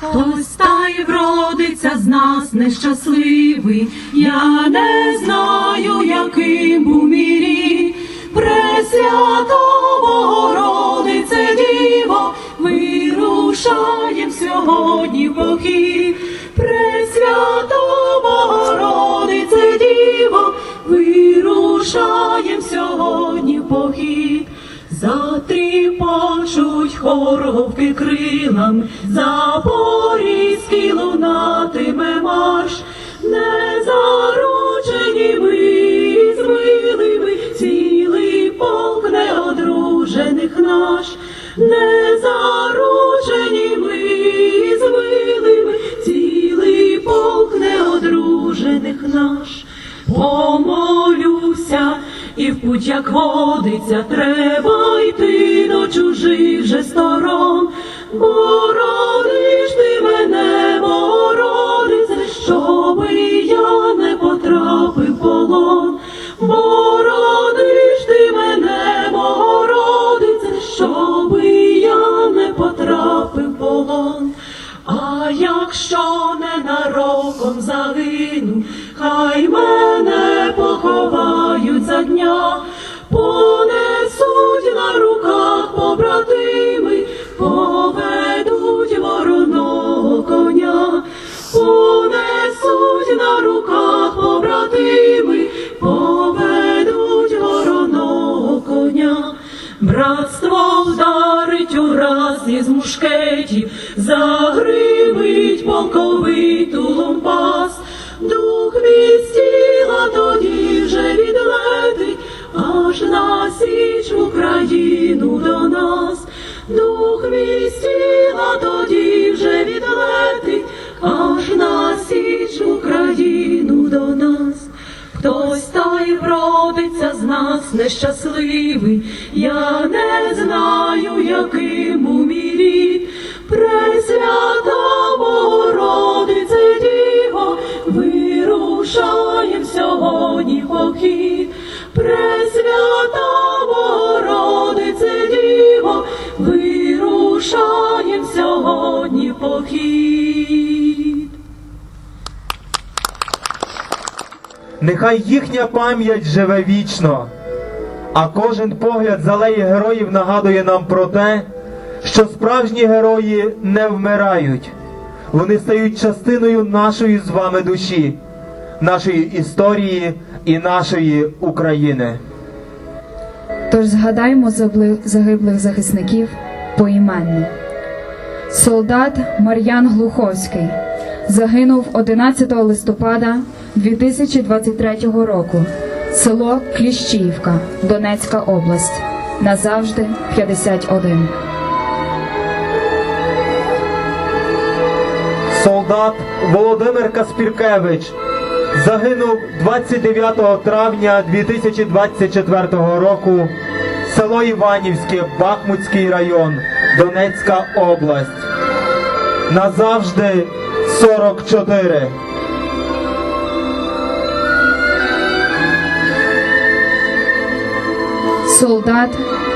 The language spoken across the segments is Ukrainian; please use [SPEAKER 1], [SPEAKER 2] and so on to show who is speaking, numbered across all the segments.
[SPEAKER 1] Хтось та й вродиться з нас нещасливий, я не знаю, яким був мій рід. Пресвята Богородице Діво, вирушаєм сьогодні в похід. Пресвята Богородице Діво, вирушаєм сьогодні в похід. Затріпочуть хоровки крилами, запорізький лунатиме марш, не заручені ми з милими, цілий полк неодружених наш, не заручені ми з милими, цілий полк неодружених наш. Помолюся, і в путь, як водиться, треба йти до чужих же сторон. Борониш поведуть вороного коня. Братство вдарить ураз із мушкетів, загримить полковиту ломпас, дух від тоді вже відлетить, аж на січ Україну до нас, дух від тіла тоді вже відлетить, аж на січ Україну до нас. Хтось та й вродиться з нас нещасливий, я не знаю, яким був мій. Пресвята Богородице Діво, вирушаєм сьогодні похід. Пресвята Богородице Діво, вирушаєм сьогодні похід.
[SPEAKER 2] Нехай їхня пам'ять живе вічно, а кожен погляд з героїв нагадує нам про те, що справжні герої не вмирають. Вони стають частиною нашої з вами душі, нашої історії і нашої України.
[SPEAKER 3] Тож згадаймо загиблих захисників поіменно. Солдат Мар'ян Глуховський загинув 11 листопада 2023 року. Село Кліщіївка, Донецька область. Назавжди 51.
[SPEAKER 2] Солдат Володимир Каспіркевич загинув 29 травня 2024 року. Село Іванівське, Бахмутський район, Донецька область. Назавжди 44.
[SPEAKER 3] Солдат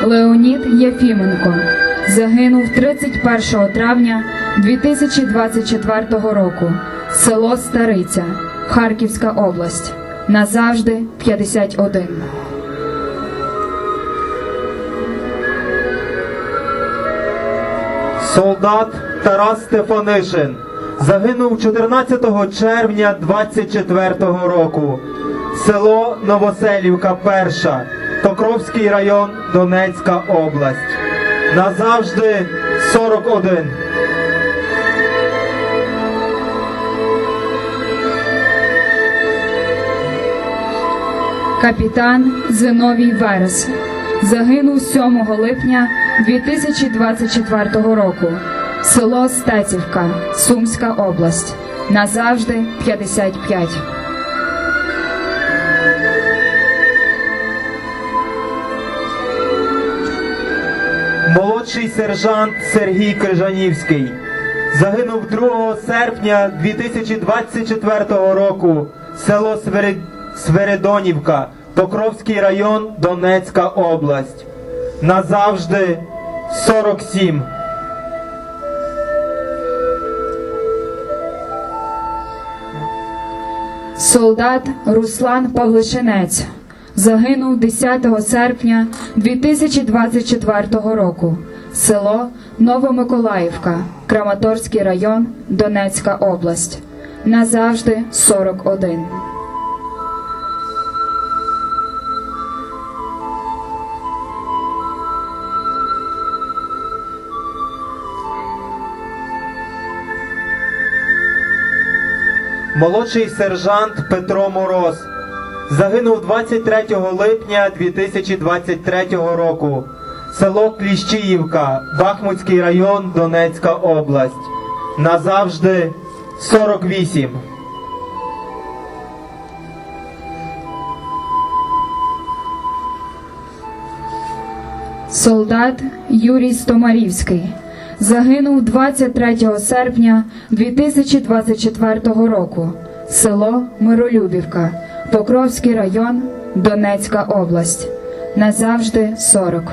[SPEAKER 3] Леонід Єфіменко загинув 31 травня 2024 року. Село Стариця, Харківська область. Назавжди 51.
[SPEAKER 2] Солдат Тарас Стефанишин загинув 14 червня 24 року. Село Новоселівка, Перша, Покровський район, Донецька область. Назавжди 41.
[SPEAKER 3] Капітан Зиновій Верес загинув 7 липня 2024 року. Село Стецівка, Сумська область. Назавжди 55.
[SPEAKER 2] молодший сержант Сергій Крижанівський. Загинув 2 серпня 2024 року село Свер... Свередонівка, Покровський район, Донецька область. Назавжди 47.
[SPEAKER 3] Солдат Руслан Павлишинець загинув 10 серпня 2024 року. Село Новомиколаївка, Краматорський район, Донецька область. Назавжди 41.
[SPEAKER 2] Молодший сержант Петро Мороз загинув 23 липня 2023 року. Село Кліщіївка, Бахмутський район, Донецька область. Назавжди 48.
[SPEAKER 3] Солдат Юрій Стомарівський загинув 23 серпня 2024 року. Село Миролюбівка, Покровський район, Донецька область. Назавжди 40.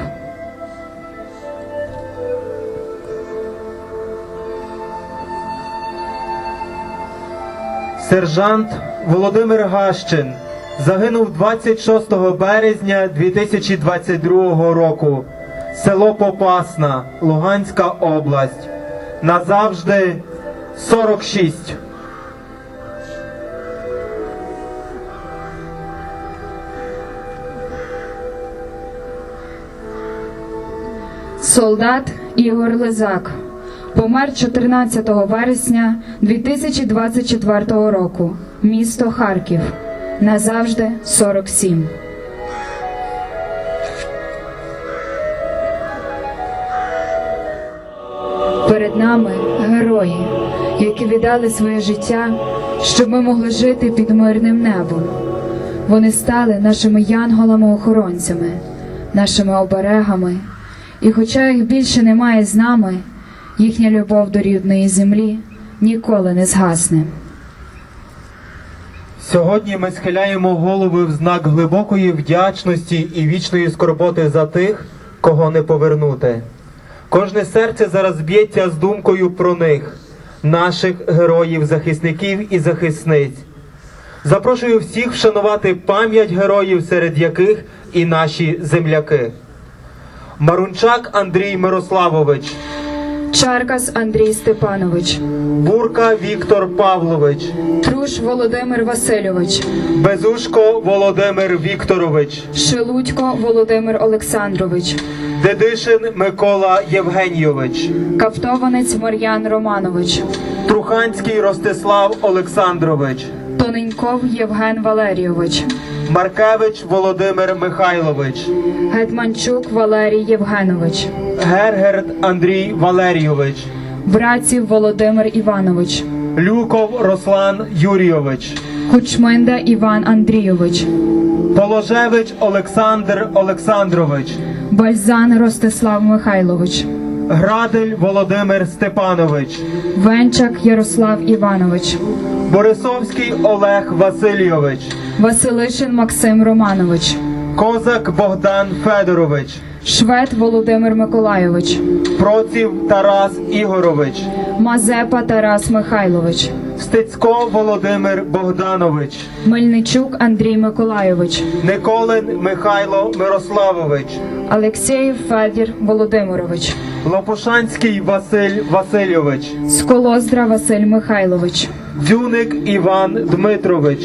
[SPEAKER 2] Сержант Володимир Гащин загинув 26 березня 2022 року. Село Попасна, Луганська область. Назавжди 46.
[SPEAKER 3] Солдат Ігор Лизак помер 14 вересня 2024 року. Місто Харків. Назавжди 47. Перед нами герої, які віддали своє життя, щоб ми могли жити під мирним небом. Вони стали нашими янголами-охоронцями, нашими оберегами, і хоча їх більше немає з нами, їхня любов до рідної землі ніколи не згасне.
[SPEAKER 2] Сьогодні ми схиляємо голови в знак глибокої вдячності і вічної скорботи за тих, кого не повернути. Кожне серце зараз б'ється з думкою про них, наших героїв, захисників і захисниць. Запрошую всіх вшанувати пам'ять героїв, серед яких і наші земляки. Марунчак Андрій Мирославович,
[SPEAKER 3] Чаркас Андрій Степанович,
[SPEAKER 2] Бурка Віктор Павлович,
[SPEAKER 3] Труш Володимир Васильович,
[SPEAKER 2] Безушко Володимир Вікторович.
[SPEAKER 3] Шелудько Володимир Олександрович,
[SPEAKER 2] Дедишин Микола Євгенійович,
[SPEAKER 3] Кавтованець Мар'ян Романович,
[SPEAKER 2] Труханський Ростислав Олександрович,
[SPEAKER 3] Тоненьков Євген Валерійович,
[SPEAKER 2] Маркевич Володимир Михайлович,
[SPEAKER 3] Гетманчук Валерій Євгенович,
[SPEAKER 2] Гергерт Андрій Валерійович,
[SPEAKER 3] Братців Володимир Іванович,
[SPEAKER 2] Люков Руслан Юрійович,
[SPEAKER 3] Кучминда Іван Андрійович,
[SPEAKER 2] Положевич Олександр Олександрович,
[SPEAKER 3] Бальзан Ростислав Михайлович,
[SPEAKER 2] Градель Володимир Степанович,
[SPEAKER 3] Венчак Ярослав Іванович,
[SPEAKER 2] Борисовський Олег Васильйович,
[SPEAKER 3] Василишин Максим Романович,
[SPEAKER 2] Козак Богдан Федорович,
[SPEAKER 3] Швед Володимир Миколайович,
[SPEAKER 2] Проців Тарас Ігорович,
[SPEAKER 3] Мазепа Тарас Михайлович,
[SPEAKER 2] Стецько Володимир Богданович,
[SPEAKER 3] Мельничук Андрій Миколайович,
[SPEAKER 2] Николин Михайло Мирославович,
[SPEAKER 3] Алексєєв Федір Володимирович,
[SPEAKER 2] Лопушанський Василь Васильович,
[SPEAKER 3] Сколоздра Василь Михайлович,
[SPEAKER 2] Дзюник Іван Дмитрович,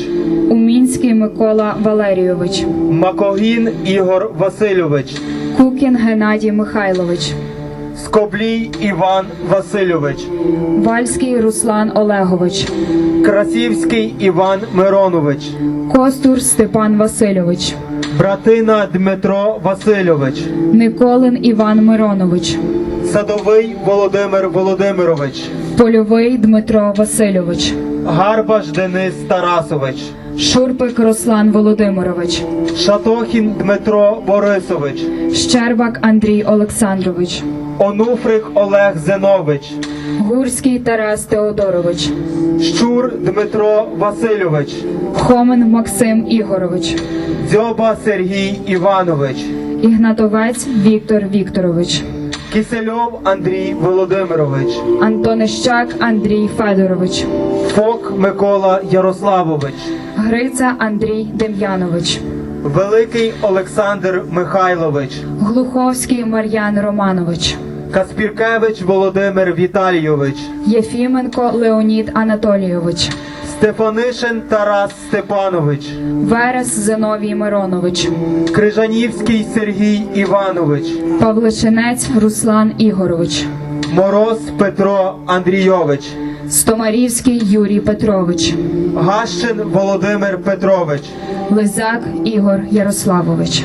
[SPEAKER 3] Умінський Микола Валерійович,
[SPEAKER 2] Макогін Ігор Васильович,
[SPEAKER 3] Кукін Геннадій Михайлович,
[SPEAKER 2] Скоблій Іван Васильович,
[SPEAKER 3] Вальський Руслан Олегович,
[SPEAKER 2] Красівський Іван Миронович,
[SPEAKER 3] Костур Степан Васильович,
[SPEAKER 2] Братина Дмитро Васильович,
[SPEAKER 3] Николин Іван Миронович,
[SPEAKER 2] Садовий Володимир Володимирович,
[SPEAKER 3] Польовий Дмитро Васильович,
[SPEAKER 2] Гарбаш Денис Тарасович,
[SPEAKER 3] Шурпик Руслан Володимирович,
[SPEAKER 2] Шатохін Дмитро Борисович,
[SPEAKER 3] Щербак Андрій Олександрович,
[SPEAKER 2] Онуфрик Олег Зенович,
[SPEAKER 3] Гурський Тарас Теодорович,
[SPEAKER 2] Щур Дмитро Васильович,
[SPEAKER 3] Хомен Максим Ігорович,
[SPEAKER 2] Дзьоба Сергій Іванович,
[SPEAKER 3] Ігнатовець Віктор Вікторович,
[SPEAKER 2] Кисельов Андрій Володимирович,
[SPEAKER 3] Антонищак Андрій Федорович,
[SPEAKER 2] Фок Микола Ярославович,
[SPEAKER 3] Гриця Андрій Дем'янович,
[SPEAKER 2] Великий Олександр Михайлович,
[SPEAKER 3] Глуховський Мар'ян Романович,
[SPEAKER 2] Каспіркевич Володимир Віталійович,
[SPEAKER 3] Єфіменко Леонід Анатолійович,
[SPEAKER 2] Стефанишин Тарас Степанович,
[SPEAKER 3] Верес Зиновій Миронович,
[SPEAKER 2] Крижанівський Сергій Іванович,
[SPEAKER 3] Павличинець Руслан Ігорович,
[SPEAKER 2] Мороз Петро Андрійович,
[SPEAKER 3] Стомарівський Юрій Петрович,
[SPEAKER 2] Гащин Володимир Петрович,
[SPEAKER 3] Лизак Ігор Ярославович.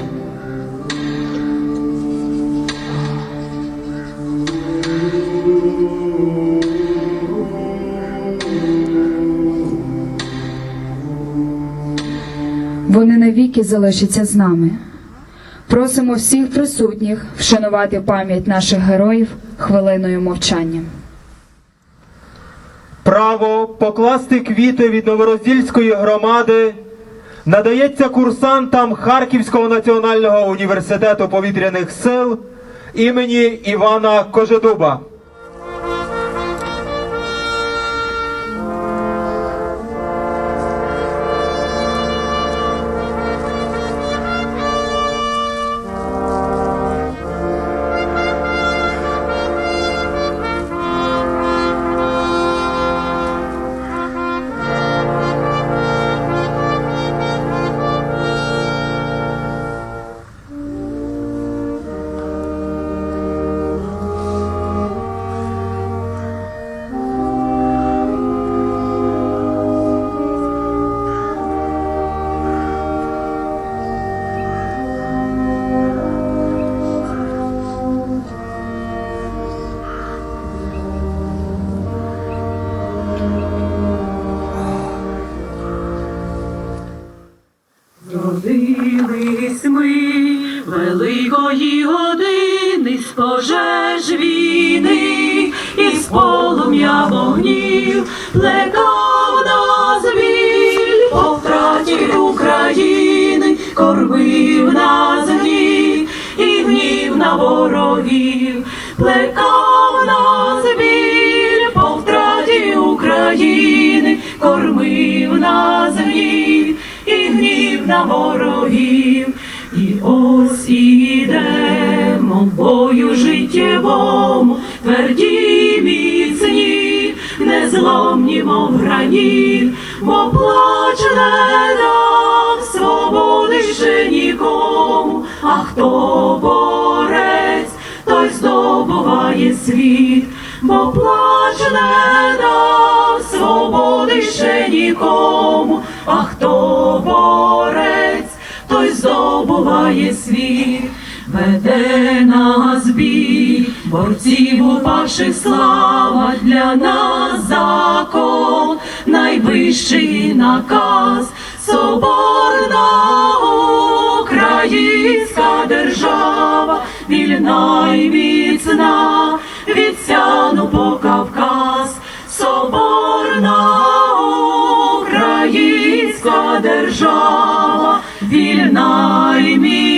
[SPEAKER 3] Навіки залишаться з нами. Просимо всіх присутніх вшанувати пам'ять наших героїв хвилиною мовчання.
[SPEAKER 2] Право покласти квіти від Новороздільської громади надається курсантам Харківського національного університету повітряних сил імені Івана Кожедуба.
[SPEAKER 1] Родились ми великої години з пожеж війни, і з полум'я вогнів плекав нас біль по втраті України, кормив нас гнів і гнів на ворогів, плекав нас біль по втраті України, кормив нас гнів на ворогів, і ось ідемо бою життєвому, тверді міцні, незломні, мов граніт, бо плач не дав свободи ще нікому, а хто борець, той здобуває світ, бо плач не дав свободи ще нікому, а хто борець, той здобуває світ, веде нас бій, борців упавших слава для нас закон, найвищий наказ, соборна українська держава, вільна і міцна, від сяну по Кавказ, соборна держава вільна і міцна.